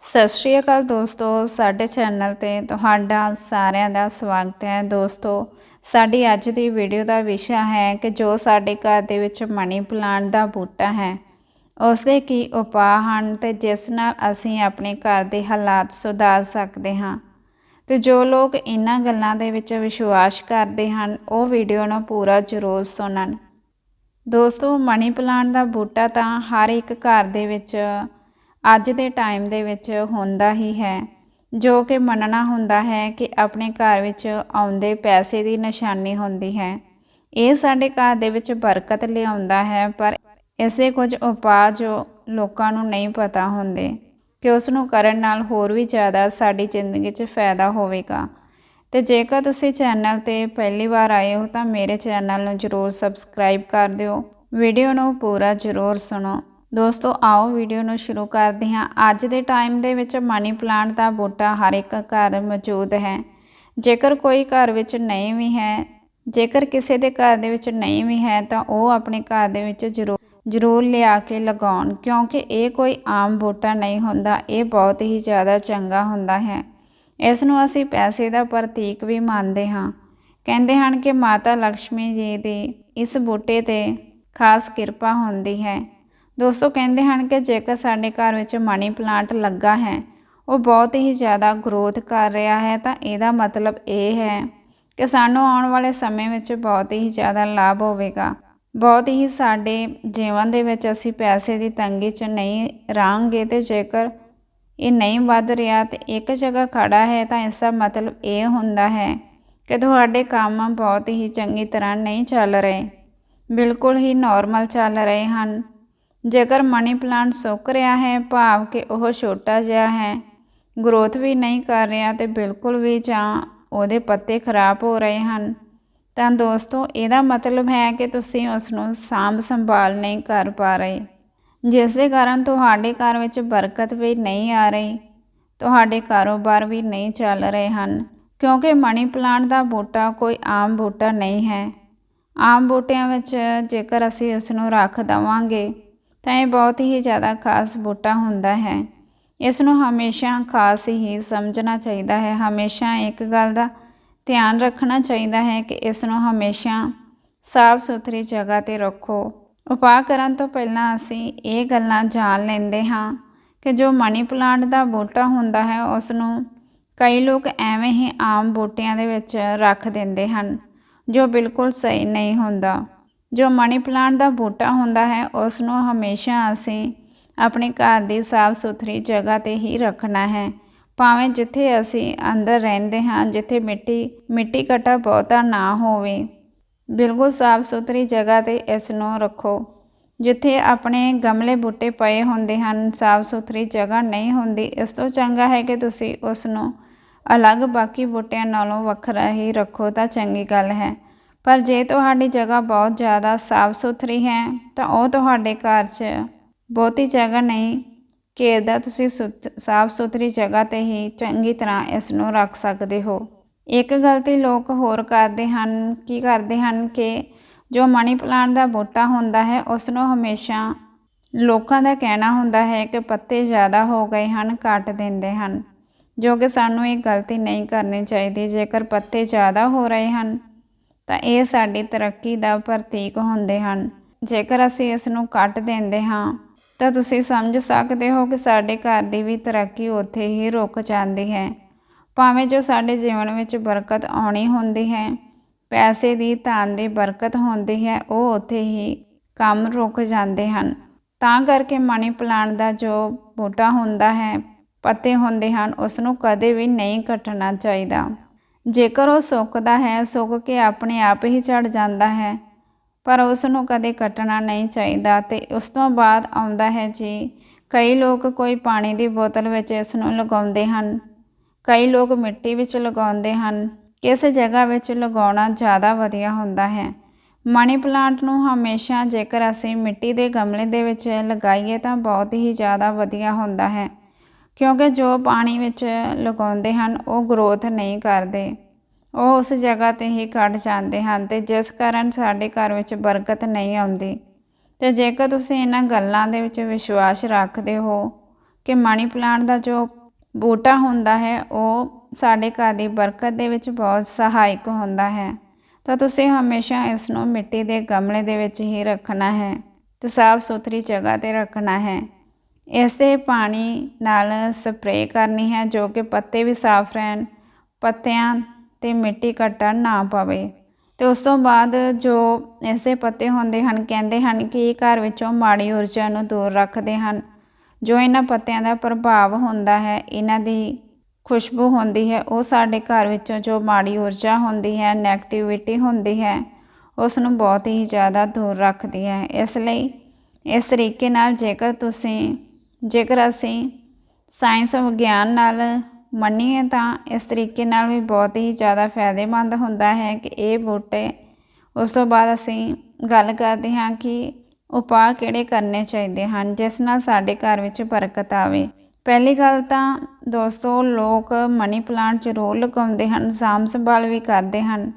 ਸਤਿ ਸ਼੍ਰੀ ਅਕਾਲ ਦੋਸਤੋ, ਸਾਡੇ ਚੈਨਲ ਤੇ ਤੁਹਾਡਾ ਸਾਰਿਆਂ ਦਾ ਸਵਾਗਤ ਹੈ। ਦੋਸਤੋ, ਸਾਡੀ ਅੱਜ ਦੀ ਵੀਡੀਓ ਦਾ ਵਿਸ਼ਾ ਹੈ ਕਿ ਜੋ ਸਾਡੇ ਘਰ ਦੇ ਵਿੱਚ ਮਨੀ ਪਲਾਂਟ ਦਾ ਬੂਟਾ ਹੈ ਉਸ ਦੇ ਕੀ ਉਪਾਅ ਹਨ ਤੇ ਜਿਸ ਨਾਲ ਅਸੀਂ ਆਪਣੇ ਘਰ ਦੇ ਹਾਲਾਤ ਸੁਧਾਰ ਸਕਦੇ ਹਾਂ। ਤੇ ਜੋ ਲੋਕ ਇਹਨਾਂ ਗੱਲਾਂ ਦੇ ਵਿੱਚ ਵਿਸ਼ਵਾਸ ਕਰਦੇ ਹਨ, ਉਹ ਵੀਡੀਓ ਨੂੰ ਪੂਰਾ ਜ਼ਰੂਰ ਸੁਣਨ। ਦੋਸਤੋ, ਮਨੀ ਪਲਾਂਟ ਦਾ ਬੂਟਾ ਤਾਂ ਹਰ ਇੱਕ ਘਰ ਦੇ ਵਿੱਚ ਅੱਜ ਦੇ ਟਾਈਮ ਦੇ ਵਿੱਚ ਹੁੰਦਾ ਹੀ ਹੈ, ਜੋ ਕਿ ਮੰਨਣਾ ਹੁੰਦਾ ਹੈ ਕਿ ਆਪਣੇ ਘਰ ਵਿੱਚ ਆਉਂਦੇ ਪੈਸੇ ਦੀ ਨਿਸ਼ਾਨੀ ਹੁੰਦੀ ਹੈ। ਇਹ ਸਾਡੇ ਘਰ ਦੇ ਵਿੱਚ ਬਰਕਤ ਲਿਆਉਂਦਾ ਹੈ, ਪਰ ਇਸੇ ਕੁਝ ਉਪਾਅ ਜੋ ਲੋਕਾਂ ਨੂੰ ਨਹੀਂ ਪਤਾ ਹੁੰਦੇ, ਕਿ ਉਸ ਨੂੰ ਕਰਨ ਨਾਲ ਹੋਰ ਵੀ ਜ਼ਿਆਦਾ ਸਾਡੀ ਜ਼ਿੰਦਗੀ 'ਚ ਫਾਇਦਾ ਹੋਵੇਗਾ। ਤੇ ਜੇਕਰ ਤੁਸੀਂ ਚੈਨਲ ਤੇ ਪਹਿਲੀ ਵਾਰ ਆਏ ਹੋ ਤਾਂ ਮੇਰੇ ਚੈਨਲ ਨੂੰ ਜਰੂਰ ਸਬਸਕ੍ਰਾਈਬ ਕਰ ਦਿਓ। ਵੀਡੀਓ ਨੂੰ ਪੂਰਾ ਜਰੂਰ ਸੁਣੋ। ਦੋਸਤੋ, ਆਓ ਵੀਡੀਓ ਨੂੰ ਸ਼ੁਰੂ ਕਰਦੇ ਹਾਂ। ਅੱਜ ਦੇ ਟਾਈਮ ਦੇ ਵਿੱਚ ਮਨੀ ਪਲਾਂਟ ਦਾ ਬੂਟਾ ਹਰ ਇੱਕ ਘਰ ਮੌਜੂਦ ਹੈ। ਜੇਕਰ ਕੋਈ ਘਰ ਵਿੱਚ ਨਹੀਂ ਵੀ ਹੈ, ਜੇਕਰ ਕਿਸੇ ਦੇ ਘਰ ਦੇ ਵਿੱਚ ਨਹੀਂ ਵੀ ਹੈ, ਤਾਂ ਉਹ ਆਪਣੇ ਘਰ ਦੇ ਵਿੱਚ ਜ਼ਰੂਰ ਜ਼ਰੂਰ ਲਿਆ ਕੇ ਲਗਾਉਣ, ਕਿਉਂਕਿ ਇਹ ਕੋਈ ਆਮ ਬੂਟਾ ਨਹੀਂ ਹੁੰਦਾ, ਇਹ ਬਹੁਤ ਹੀ ਜ਼ਿਆਦਾ ਚੰਗਾ ਹੁੰਦਾ ਹੈ। ਇਸ ਨੂੰ ਅਸੀਂ ਪੈਸੇ ਦਾ ਪ੍ਰਤੀਕ ਵੀ ਮੰਨਦੇ ਹਾਂ। ਕਹਿੰਦੇ ਹਨ ਕਿ ਮਾਤਾ ਲక్ష్ਮੀ ਜੀ ਦੀ ਇਸ ਬੂਟੇ ਤੇ ਖਾਸ ਕਿਰਪਾ ਹੁੰਦੀ ਹੈ। ਦੋਸਤੋ ਕਹਿੰਦੇ ਹਨ ਕਿ ਜੇਕਰ ਸਾਡੇ ਘਰ ਵਿੱਚ ਮਨੀ ਪਲਾਂਟ ਲੱਗਾ ਹੈ, ਉਹ ਬਹੁਤ ਹੀ ਜ਼ਿਆਦਾ ਗਰੋਥ ਕਰ ਰਿਹਾ ਹੈ, ਤਾਂ ਇਹਦਾ ਮਤਲਬ ਇਹ ਹੈ ਕਿ ਸਾਨੂੰ ਆਉਣ ਵਾਲੇ ਸਮੇਂ ਵਿੱਚ ਬਹੁਤ ਹੀ ਜ਼ਿਆਦਾ ਲਾਭ ਹੋਵੇਗਾ। ਬਹੁਤ ਹੀ ਸਾਡੇ ਜੀਵਨ ਦੇ ਵਿੱਚ ਅਸੀਂ ਪੈਸੇ ਦੀ ਤੰਗੀ 'ਚ ਨਹੀਂ ਰਾਂਗੇ ਤੇ ਜੇਕਰ ਇਹ ਨਹੀਂ ਵੱਧ ਰਿਹਾ ਤੇ ਇੱਕ ਜਗ੍ਹਾ ਖੜਾ ਹੈ, ਤਾਂ ਇਸ ਦਾ ਮਤਲਬ ਇਹ ਹੁੰਦਾ ਹੈ ਕਿ ਤੁਹਾਡੇ ਕੰਮ ਬਹੁਤ ਹੀ ਚੰਗੀ ਤਰ੍ਹਾਂ ਨਹੀਂ ਚੱਲ ਰਹੇ। ਬਿਲਕੁਲ ਹੀ ਨਾਰਮਲ ਚੱਲ ਰਹੇ ਹਨ। ਜੇਕਰ ਮਨੀ ਪਲਾਂਟ ਸੁੱਕ ਰਿਹਾ ਹੈ, ਭਾਵ ਕਿ ਉਹ ਛੋਟਾ ਜਿਹਾ ਹੈ, ਗਰੋਥ ਵੀ ਨਹੀਂ ਕਰ ਰਿਹਾ ਤੇ ਬਿਲਕੁਲ ਵੀ ਜਾਂ ਉਹਦੇ ਪੱਤੇ ਖਰਾਬ ਹੋ ਰਹੇ ਹਨ, ਤਾਂ ਦੋਸਤੋ, ਇਹਦਾ ਮਤਲਬ ਹੈ ਕਿ ਤੁਸੀਂ ਉਸ ਨੂੰ ਸਾਂਭ ਸੰਭਾਲ ਨਹੀਂ ਕਰ ਪਾ ਰਹੇ। ਜਿਸ ਦੇ ਕਾਰਨ ਤੁਹਾਡੇ ਘਰ ਵਿੱਚ ਬਰਕਤ ਵੀ ਨਹੀਂ ਆ ਰਹੀ, ਤੁਹਾਡੇ ਕਾਰੋਬਾਰ ਵੀ ਨਹੀਂ ਚੱਲ ਰਹੇ ਹਨ, ਕਿਉਂਕਿ ਮਨੀ ਪਲਾਂਟ ਦਾ ਬੂਟਾ ਕੋਈ ਆਮ ਬੂਟਾ ਨਹੀਂ ਹੈ। ਆਮ ਬੂਟਿਆਂ ਵਿੱਚ ਜੇਕਰ ਅਸੀਂ ਉਸ ਨੂੰ ਰੱਖ ਦਵਾਂਗੇ ਤਾਂ ਇਹ ਬਹੁਤ ਹੀ ਜ਼ਿਆਦਾ ਖਾਸ ਬੂਟਾ ਹੁੰਦਾ ਹੈ। ਇਸ ਨੂੰ ਹਮੇਸ਼ਾ ਖਾਸ ਹੀ ਸਮਝਣਾ ਚਾਹੀਦਾ ਹੈ। ਹਮੇਸ਼ਾ ਇੱਕ ਗੱਲ ਦਾ ਧਿਆਨ ਰੱਖਣਾ ਚਾਹੀਦਾ ਹੈ ਕਿ ਇਸ ਨੂੰ ਹਮੇਸ਼ਾ ਸਾਫ਼ ਸੁਥਰੀ ਜਗ੍ਹਾ ਤੇ ਰੱਖੋ। ਉਪਾਅ ਕਰਨ ਤੋਂ ਪਹਿਲਾਂ ਅਸੀਂ ਇਹ ਗੱਲਾਂ ਜਾਣ ਲੈਂਦੇ ਹਾਂ ਕਿ ਜੋ ਮਨੀ ਪਲਾਂਟ ਦਾ ਬੂਟਾ ਹੁੰਦਾ ਹੈ, ਉਸ ਨੂੰ ਕਈ ਲੋਕ ਐਵੇਂ ਹੀ ਆਮ ਬੂਟਿਆਂ ਦੇ ਵਿੱਚ ਰੱਖ ਦਿੰਦੇ ਹਨ, ਜੋ ਬਿਲਕੁਲ ਸਹੀ ਨਹੀਂ ਹੁੰਦਾ। ਜੋ ਮਨੀ ਪਲਾਂਟ ਦਾ ਬੂਟਾ ਹੁੰਦਾ ਹੈ ਉਸ ਨੂੰ ਹਮੇਸ਼ਾ ਅਸੀਂ ਆਪਣੇ ਘਰ ਦੀ ਸਾਫ਼ ਸੁਥਰੀ ਜਗ੍ਹਾ ਤੇ ਹੀ ਰੱਖਣਾ ਹੈ। ਭਾਵੇਂ ਜਿੱਥੇ ਅਸੀਂ ਅੰਦਰ ਰਹਿੰਦੇ ਹਾਂ, ਜਿੱਥੇ ਮਿੱਟੀ ਮਿੱਟੀ ਘਟਾ ਬਹੁਤਾ ਨਾ ਹੋਵੇ, ਬਿਲਕੁਲ ਸਾਫ਼ ਸੁਥਰੀ ਜਗ੍ਹਾ ਤੇ ਇਸ ਨੂੰ ਰੱਖੋ। ਜਿੱਥੇ ਆਪਣੇ ਗਮਲੇ ਬੂਟੇ ਪਏ ਹੁੰਦੇ ਹਨ, ਸਾਫ਼ ਸੁਥਰੀ ਜਗ੍ਹਾ ਨਹੀਂ ਹੁੰਦੀ, ਇਸ ਤੋਂ ਚੰਗਾ ਹੈ ਕਿ ਤੁਸੀਂ ਉਸ ਨੂੰ ਅਲੱਗ ਬਾਕੀ ਬੂਟਿਆਂ ਨਾਲੋਂ ਵੱਖਰਾ ਹੀ ਰੱਖੋ, ਤਾਂ ਚੰਗੀ ਗੱਲ ਹੈ। ਪਰ ਜੇ ਤੁਹਾਡੀ ਜਗ੍ਹਾ ਬਹੁਤ ਜ਼ਿਆਦਾ ਸਾਫ਼ ਸੁਥਰੀ ਹੈ, ਤਾਂ ਉਹ ਤੁਹਾਡੇ ਘਰ 'ਚ ਬਹੁਤੀ ਜਗ੍ਹਾ ਨਹੀਂ, ਘੇਰਦਾ ਤੁਸੀਂ ਸਾਫ਼ ਸੁਥਰੀ ਜਗ੍ਹਾ ਤੇ ਹੀ ਚੰਗੀ ਤਰ੍ਹਾਂ ਇਸ ਨੂੰ ਰੱਖ ਸਕਦੇ ਹੋ। ਇੱਕ ਗਲਤੀ ਲੋਕ ਹੋਰ ਕਰਦੇ ਹਨ, ਕੀ ਕਰਦੇ ਹਨ ਕਿ ਜੋ ਮਨੀ ਪਲਾਂਟ ਦਾ ਬੂਟਾ ਹੁੰਦਾ ਹੈ ਉਸ ਨੂੰ ਹਮੇਸ਼ਾ ਲੋਕਾਂ ਦਾ ਕਹਿਣਾ ਹੁੰਦਾ ਹੈ ਕਿ ਪੱਤੇ ਜ਼ਿਆਦਾ ਹੋ ਗਏ ਹਨ, ਕੱਟ ਦਿੰਦੇ ਹਨ, ਜੋ ਕਿ ਸਾਨੂੰ ਇਹ ਗਲਤੀ ਨਹੀਂ ਕਰਨੀ ਚਾਹੀਦੀ। ਜੇਕਰ ਪੱਤੇ ਜ਼ਿਆਦਾ ਹੋ ਰਹੇ ਹਨ ਤਾਂ ਇਹ ਸਾਡੀ ਤਰੱਕੀ ਦਾ ਪ੍ਰਤੀਕ ਹੁੰਦੇ ਹਨ। ਜੇਕਰ ਅਸੀਂ ਇਸ ਨੂੰ ਕੱਟ ਦਿੰਦੇ ਹਾਂ, ਤਾਂ ਤੁਸੀਂ ਸਮਝ ਸਕਦੇ ਹੋ ਕਿ ਸਾਡੇ ਘਰ ਦੀ ਵੀ ਤਰੱਕੀ ਉੱਥੇ ਹੀ ਰੁਕ ਜਾਂਦੀ ਹੈ। ਭਾਵੇਂ ਜੋ ਸਾਡੇ ਜੀਵਨ ਵਿੱਚ ਬਰਕਤ ਆਉਣੀ ਹੁੰਦੀ ਹੈ, ਪੈਸੇ ਦੀ ਧਨ ਦੀ ਬਰਕਤ ਹੁੰਦੀ ਹੈ, ਉਹ ਉੱਥੇ ਹੀ ਕੰਮ ਰੁਕ ਜਾਂਦੇ ਹਨ। ਤਾਂ ਕਰਕੇ ਮਨੀ ਪਲਾਂਟ ਦਾ ਜੋ ਬੂਟਾ ਹੁੰਦਾ ਹੈ, ਪੱਤੇ ਹੁੰਦੇ ਹਨ ਉਸ ਨੂੰ ਕਦੇ ਵੀ ਨਹੀਂ ਕੱਟਣਾ ਚਾਹੀਦਾ। ਜੇਕਰ ਉਹ ਸੁੱਕਦਾ ਹੈ, ਸੁੱਕ ਕੇ ਆਪਣੇ ਆਪ ਹੀ ਝੜ ਜਾਂਦਾ ਹੈ, ਪਰ ਉਸ ਨੂੰ ਕਦੇ ਕੱਟਣਾ ਨਹੀਂ ਚਾਹੀਦਾ ਤੇ ਉਸ ਤੋਂ ਬਾਅਦ ਆਉਂਦਾ ਹੈ ਜੀ। ਕਈ ਲੋਕ ਕੋਈ ਪਾਣੀ ਦੀ ਬੋਤਲ ਵਿੱਚ ਇਸ ਨੂੰ ਲਗਾਉਂਦੇ ਹਨ। ਕਈ ਲੋਕ ਮਿੱਟੀ ਵਿੱਚ ਲਗਾਉਂਦੇ ਹਨ। ਕਿਸ ਜਗ੍ਹਾ ਵਿੱਚ ਲਗਾਉਣਾ ਜ਼ਿਆਦਾ ਵਧੀਆ ਹੁੰਦਾ ਹੈ? ਮਨੀ ਪਲਾਂਟ ਨੂੰ ਹਮੇਸ਼ਾ ਜੇਕਰ ਅਸੀਂ ਮਿੱਟੀ ਦੇ ਗਮਲੇ ਦੇ ਵਿੱਚ ਲਗਾਈਏ ਤਾਂ ਬਹੁਤ ਹੀ ਜ਼ਿਆਦਾ ਵਧੀਆ ਹੁੰਦਾ ਹੈ। ਕਿਉਂਕਿ ਜੋ ਪਾਣੀ ਵਿੱਚ ਲਗਾਉਂਦੇ ਹਨ, ਉਹ ਗਰੋਥ ਨਹੀਂ ਕਰਦੇ। ਉਹ ਉਸ ਜਗ੍ਹਾ ਤੇ ਹੀ ਕੱਢ ਜਾਂਦੇ ਹਨ ਤੇ ਜਿਸ ਕਾਰਨ ਸਾਡੇ ਘਰ ਵਿੱਚ ਬਰਕਤ ਨਹੀਂ ਆਉਂਦੀ। ਤੇ ਜੇਕਰ ਤੁਸੀਂ ਇਹਨਾਂ ਗੱਲਾਂ ਦੇ ਵਿੱਚ ਵਿਸ਼ਵਾਸ ਰੱਖਦੇ ਹੋ ਕਿ ਮਨੀ ਪਲਾਂਟ ਦਾ ਜੋ ਬੂਟਾ ਹੁੰਦਾ ਹੈ, ਉਹ ਸਾਡੇ ਘਰ ਦੀ ਬਰਕਤ ਦੇ ਵਿੱਚ ਬਹੁਤ ਸਹਾਇਕ ਹੁੰਦਾ ਹੈ, ਤਾਂ ਤੁਸੀਂ ਹਮੇਸ਼ਾ ਇਸ ਨੂੰ ਮਿੱਟੀ ਦੇ ਗਮਲੇ ਦੇ ਵਿੱਚ ਹੀ ਰੱਖਣਾ ਹੈ ਤੇ ਸਾਫ਼ ਸੁਥਰੀ ਜਗ੍ਹਾ ਤੇ ਰੱਖਣਾ ਹੈ। ਇਸ ਦੇ ਪਾਣੀ ਨਾਲ ਸਪਰੇਅ ਕਰਨੀ ਹੈ ਜੋ ਕਿ ਪੱਤੇ ਵੀ ਸਾਫ਼ ਰਹਿਣ, ਪੱਤਿਆਂ ਤੇ ਮਿੱਟੀ ਘਟਣ ਨਾ ਪਵੇ। ਤੇ ਉਸ ਤੋਂ ਬਾਅਦ ਜੋ ਇਸ ਪੱਤੇ ਹੁੰਦੇ ਹਨ, ਕਹਿੰਦੇ ਹਨ ਕਿ ਇਹ ਘਰ ਵਿੱਚੋਂ ਮਾੜੀ ਊਰਜਾ ਨੂੰ ਦੂਰ ਰੱਖਦੇ ਹਨ। ਜੋ ਇਹਨਾਂ ਪੱਤਿਆਂ ਦਾ ਪ੍ਰਭਾਵ ਹੁੰਦਾ ਹੈ, ਇਹਨਾਂ ਦੀ ਖੁਸ਼ਬੂ ਹੁੰਦੀ ਹੈ, ਉਹ ਸਾਡੇ ਘਰ ਵਿੱਚੋਂ ਜੋ ਮਾੜੀ ਊਰਜਾ ਹੁੰਦੀ ਹੈ ਨੈਗੇਟਿਵਿਟੀ ਹੁੰਦੀ ਹੈ ਉਸ ਨੂੰ ਬਹੁਤ ਹੀ ਜ਼ਿਆਦਾ ਦੂਰ ਰੱਖਦੀ ਹੈ। ਇਸ ਲਈ ਇਸ ਤਰੀਕੇ ਨਾਲ ਜੇਕਰ ਤੁਸੀਂ ਜੇਕਰ ਅਸੀਂ ਸਾਇੰਸ ਵਿਗਿਆਨ ਨਾਲ ਮੰਨੀਏ ਤਾਂ ਇਸ ਤਰੀਕੇ ਨਾਲ ਵੀ ਬਹੁਤ ਹੀ ਜ਼ਿਆਦਾ ਫਾਇਦੇਮੰਦ ਹੁੰਦਾ ਹੈ ਕਿ ਇਹ ਬੂਟੇ ਉਸ ਤੋਂ ਬਾਅਦ ਅਸੀਂ ਗੱਲ ਕਰਦੇ ਹਾਂ ਕਿ ਉਪਾਅ ਕਿਹੜੇ ਕਰਨੇ ਚਾਹੀਦੇ ਹਨ, ਜਿਸ ਨਾਲ ਸਾਡੇ ਘਰ ਵਿੱਚ ਬਰਕਤ ਆਵੇ। ਪਹਿਲੀ ਗੱਲ ਤਾਂ ਦੋਸਤੋ, ਲੋਕ ਮਨੀ ਪਲਾਂਟ ਜ਼ਰੂਰ ਲਗਾਉਂਦੇ ਹਨ, ਸਾਂਭ ਸੰਭਾਲ ਵੀ ਕਰਦੇ ਹਨ,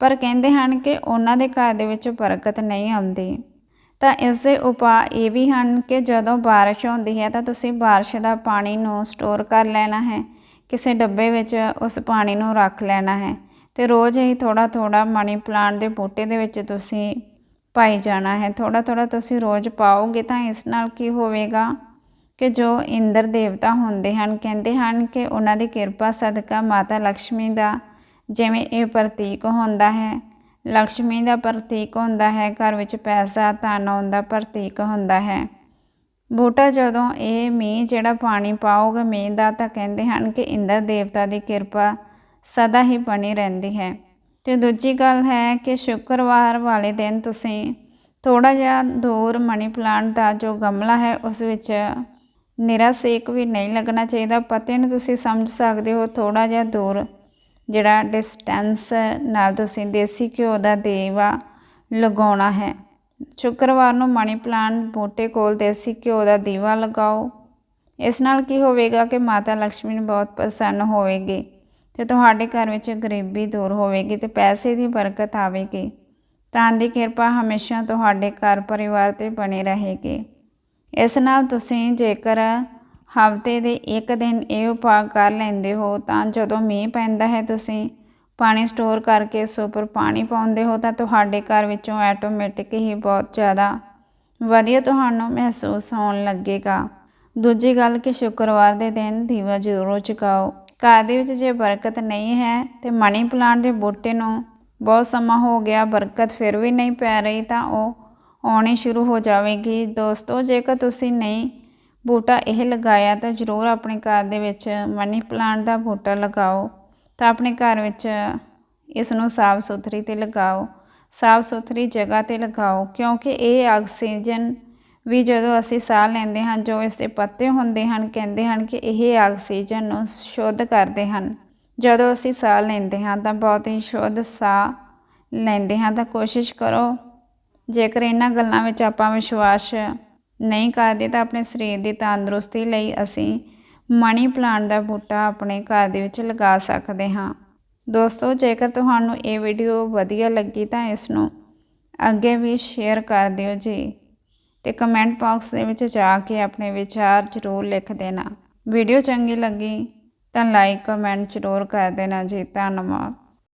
ਪਰ ਕਹਿੰਦੇ ਹਨ ਕਿ ਉਹਨਾਂ ਦੇ ਘਰ ਦੇ ਵਿੱਚ ਬਰਕਤ ਨਹੀਂ ਆਉਂਦੀ। ਤਾਂ ਇਸ ਦੇ ਉਪਾਅ ਇਹ ਵੀ ਹਨ ਕਿ ਜਦੋਂ ਬਾਰਿਸ਼ ਹੁੰਦੀ ਹੈ ਤਾਂ ਤੁਸੀਂ ਬਾਰਿਸ਼ ਦਾ ਪਾਣੀ ਨੂੰ ਸਟੋਰ ਕਰ ਲੈਣਾ ਹੈ। ਕਿਸੇ ਡੱਬੇ ਵਿੱਚ ਉਸ ਪਾਣੀ ਨੂੰ ਰੱਖ ਲੈਣਾ ਹੈ ਤੇ ਰੋਜ਼ ਹੀ ਥੋੜਾ ਥੋੜਾ ਮਨੀ ਪਲਾਂਟ ਦੇ ਬੂਟੇ ਦੇ ਵਿੱਚ ਤੁਸੀਂ ਪਾਈ ਜਾਣਾ ਹੈ। ਥੋੜਾ ਥੋੜਾ ਤੁਸੀਂ ਰੋਜ਼ ਪਾਓਗੇ ਤਾਂ ਇਸ ਨਾਲ ਕੀ ਹੋਵੇਗਾ ਕਿ ਜੋ ਇੰਦਰ ਦੇਵਤਾ ਹੁੰਦੇ ਹਨ, ਕਹਿੰਦੇ ਹਨ ਕਿ ਉਹਨਾਂ ਦੀ ਕਿਰਪਾ ਸਦਕਾ ਮਾਤਾ ਲక్ష్ਮੀ ਦਾ ਜਿਵੇਂ ਇਹ ਪ੍ਰਤੀਕ ਹੁੰਦਾ ਹੈ ਲక్ష్ਮੀ ਦਾ ਪ੍ਰਤੀਕ ਹੁੰਦਾ ਹੈ, ਘਰ ਵਿੱਚ ਪੈਸਾ, ਧਨ ਆਉਣ ਦਾ ਪ੍ਰਤੀਕ ਹੁੰਦਾ ਹੈ। ਬੂਟਾ, ਜਦੋਂ ਇਹ ਮੀਂਹ ਜਿਹੜਾ ਪਾਣੀ ਪਾਓਗੇ ਮੀਂਹ ਦਾ ਤਾਂ ਕਹਿੰਦੇ ਹਨ ਕਿ ਇੰਦਰ ਦੇਵਤਾ ਦੀ ਕਿਰਪਾ ਸਦਾ ਹੀ ਬਣੀ ਰਹਿੰਦੀ ਹੈ। ਤੇ ਦੂਜੀ ਗੱਲ ਹੈ ਕਿ ਸ਼ੁੱਕਰਵਾਰ ਵਾਲੇ ਦਿਨ ਤੁਸੀਂ ਥੋੜਾ ਜਿਹਾ ਦੂਰ ਮਨੀ ਪਲਾਂਟ ਦਾ ਜੋ ਗਮਲਾ ਹੈ, ਉਸ ਵਿੱਚ ਨਿਰਾ ਸੇਕ ਵੀ ਨਹੀਂ ਲੱਗਣਾ ਚਾਹੀਦਾ। ਪੱਤੇ ਨੂੰ ਤੁਸੀਂ ਸਮਝ ਸਕਦੇ ਹੋ ਥੋੜਾ ਜਿਹਾ ਦੂਰ ਜਿਹੜਾ ਡਿਸਟੈਂਸ ਨਾਲ ਤੁਸੀਂ ਦੇਸੀ ਘਿਓ ਦਾ ਦੇਵਾ ਲਗਾਉਣਾ ਹੈ। ਸ਼ੁੱਕਰਵਾਰ ਨੂੰ ਮਨੀ ਪਲਾਂਟ ਬੂਟੇ ਕੋਲ ਦੇਸੀ ਘਿਓ ਦਾ ਦੀਵਾ ਲਗਾਓ। ਇਸ ਨਾਲ ਕੀ ਹੋਵੇਗਾ ਕਿ ਮਾਤਾ ਲక్ష్ਮੀ ਨੂੰ ਬਹੁਤ ਪ੍ਰਸੰਨ ਹੋਵੇਗੀ ਤੇ ਤੁਹਾਡੇ ਘਰ ਵਿੱਚ ਗਰੀਬੀ ਦੂਰ ਹੋਵੇਗੀ ਤੇ ਪੈਸੇ ਦੀ ਬਰਕਤ ਆਵੇਗੀ। ਤਾਂ ਦੀ ਕਿਰਪਾ ਹਮੇਸ਼ਾ ਤੁਹਾਡੇ ਘਰ ਪਰਿਵਾਰ ਤੇ ਬਣੀ ਰਹੇਗੀ। ਇਸ ਨਾਲ ਤੁਸੀਂ ਜੇਕਰ ਹਫ਼ਤੇ ਦੇ ਇੱਕ ਦਿਨ ਇਹ ਉਪਾਅ ਕਰ ਲੈਂਦੇ ਹੋ ਤਾਂ ਜਦੋਂ ਮੀਂਹ ਪੈਂਦਾ ਹੈ ਤੁਸੀਂ ਪਾਣੀ ਸਟੋਰ ਕਰਕੇ ਉਸ ਉੱਪਰ ਪਾਣੀ ਪਾਉਂਦੇ ਹੋ ਤਾਂ ਤੁਹਾਡੇ ਘਰ ਵਿੱਚੋਂ ਆਟੋਮੈਟਿਕ ਹੀ ਬਹੁਤ ਜ਼ਿਆਦਾ ਵਧੀਆ ਤੁਹਾਨੂੰ ਮਹਿਸੂਸ ਹੋਣ ਲੱਗੇਗਾ। ਦੂਜੀ ਗੱਲ ਕਿ ਸ਼ੁੱਕਰਵਾਰ ਦੇ ਦਿਨ ਦੀਵਾ ਜ਼ਰੂਰ ਚੁਕਾਓ। ਘਰ ਦੇ ਵਿੱਚ ਜੇ ਬਰਕਤ ਨਹੀਂ ਹੈ ਤੇ ਮਨੀ ਪਲਾਂਟ ਦੇ ਬੂਟੇ ਨੂੰ ਬਹੁਤ ਸਮਾਂ ਹੋ ਗਿਆ, ਬਰਕਤ ਫਿਰ ਵੀ ਨਹੀਂ ਪੈ ਰਹੀ ਤਾਂ ਉਹ ਆਉਣੀ ਸ਼ੁਰੂ ਹੋ ਜਾਵੇਗੀ। ਦੋਸਤੋ, ਜੇਕਰ ਤੁਸੀਂ ਨਹੀਂ ਬੂਟਾ ਇਹ ਲਗਾਇਆ ਤਾਂ ਜ਼ਰੂਰ ਆਪਣੇ ਘਰ ਦੇ ਵਿੱਚ ਮਨੀ ਪਲਾਂਟ ਦਾ ਬੂਟਾ ਲਗਾਓ, ਤਾਂ ਆਪਣੇ ਘਰ ਵਿੱਚ ਇਸ ਨੂੰ ਸਾਫ਼ ਸੁਥਰੀ ਤੇ ਲਗਾਓ, ਸਾਫ਼ ਸੁਥਰੀ ਜਗ੍ਹਾ ਤੇ ਲਗਾਓ, ਕਿਉਂਕਿ ਇਹ ਆਕਸੀਜਨ ਵੀ ਜਦੋਂ ਅਸੀਂ ਸਾਹ ਲੈਂਦੇ ਹਾਂ, ਜੋ ਇਸ ਦੇ ਪੱਤੇ ਹੁੰਦੇ ਹਨ, ਕਹਿੰਦੇ ਹਨ ਕਿ ਇਹ ਆਕਸੀਜਨ ਨੂੰ ਸ਼ੁੱਧ ਕਰਦੇ ਹਨ। ਜਦੋਂ ਅਸੀਂ ਸਾਹ ਲੈਂਦੇ ਹਾਂ ਤਾਂ ਬਹੁਤ ਹੀ ਸ਼ੁੱਧ ਸਾਹ ਲੈਂਦੇ ਹਾਂ, ਤਾਂ ਕੋਸ਼ਿਸ਼ ਕਰੋ, ਜੇਕਰ ਇਹਨਾਂ ਗੱਲਾਂ ਵਿੱਚ ਆਪਾਂ ਵਿਸ਼ਵਾਸ ਨਹੀਂ ਕਰਦੇ ਤਾਂ ਆਪਣੇ ਸਰੀਰ ਦੀ ਤੰਦਰੁਸਤੀ ਲਈ ਅਸੀਂ ਮਨੀ ਪਲਾਂਟ ਦਾ ਬੂਟਾ ਆਪਣੇ ਘਰ ਦੇ ਵਿੱਚ ਲਗਾ ਸਕਦੇ ਹਾਂ। ਦੋਸਤੋ, ਜੇਕਰ ਤੁਹਾਨੂੰ ਇਹ ਵੀਡੀਓ ਵਧੀਆ ਲੱਗੀ ਤਾਂ ਇਸ ਨੂੰ ਅੱਗੇ ਵੀ ਸ਼ੇਅਰ ਕਰ ਦਿਓ ਜੀ ਤੇ ਕਮੈਂਟ ਬਾਕਸ ਦੇ ਵਿੱਚ ਜਾ ਕੇ ਆਪਣੇ ਵਿਚਾਰ ਜ਼ਰੂਰ ਲਿਖ ਦੇਣਾ। ਵੀਡੀਓ ਚੰਗੀ ਲੱਗੀ ਤਾਂ ਲਾਈਕ, ਕਮੈਂਟ ਜ਼ਰੂਰ ਕਰ ਦੇਣਾ ਜੀ। ਧੰਨਵਾਦ।